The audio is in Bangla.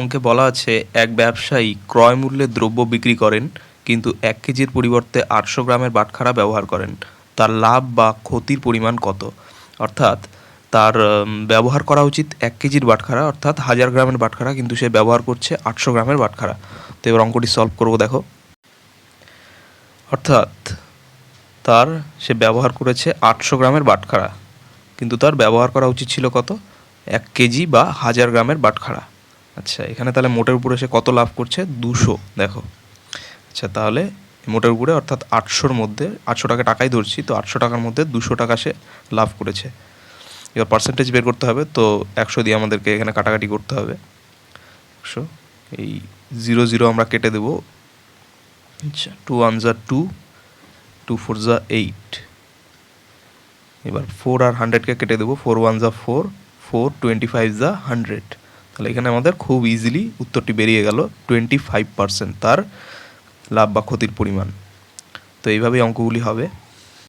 অঙ্কে বলা আছে, এক ব্যবসায়ী ক্রয় মূল্যে দ্রব্য বিক্রি করেন, কিন্তু এক কেজির পরিবর্তে আটশো গ্রামের বাটখারা ব্যবহার করেন। তার লাভ বা ক্ষতির পরিমাণ কত? অর্থাৎ, তার ব্যবহার করা উচিত এক কেজির বাটখারা, অর্থাৎ হাজার গ্রামের বাটখারা, কিন্তু সে ব্যবহার করছে আটশো গ্রামের বাটখারা। তো এবার অঙ্কটি সলভ করব, দেখো। অর্থাৎ, তার, সে ব্যবহার করেছে আটশো গ্রামের বাটখারা, কিন্তু তার ব্যবহার করা উচিত ছিল কত? এক কেজি বা হাজার গ্রামের বাটখারা। আচ্ছা এখানে তাহলে মোটের উপরে সে কত লাভ করছে? দুশো দেখো। আচ্ছা তাহলে মোটের উপরে অর্থাৎ আটশোর মধ্যে আটশো টাকা টাকাই ধরছি তো আটশো টাকার মধ্যে দুশো টাকা সে লাভ করেছে। এবার পার্সেন্টেজ বের করতে হবে তো একশো দিয়ে আমাদেরকে এখানে কাটাকাটি করতে হবে। একশো এই জিরো জিরো আমরা কেটে দেবো। আচ্ছা। টু ওয়ান জা টু টু ফোর জা এইট। এবার ফোর আর হান্ড্রেডকে কেটে দেবো ফোর ওয়ান জা ফোর ফোর টোয়েন্টি ফাইভ জা হান্ড্রেড। তাহলে এখানে আমাদের খুব ইজিলি উত্তরটি বেরিয়ে গেল টোয়েন্টি ফাইভ পার্সেন্ট তার লাভ বা ক্ষতির পরিমাণ। তো এইভাবেই অঙ্কগুলি হবে।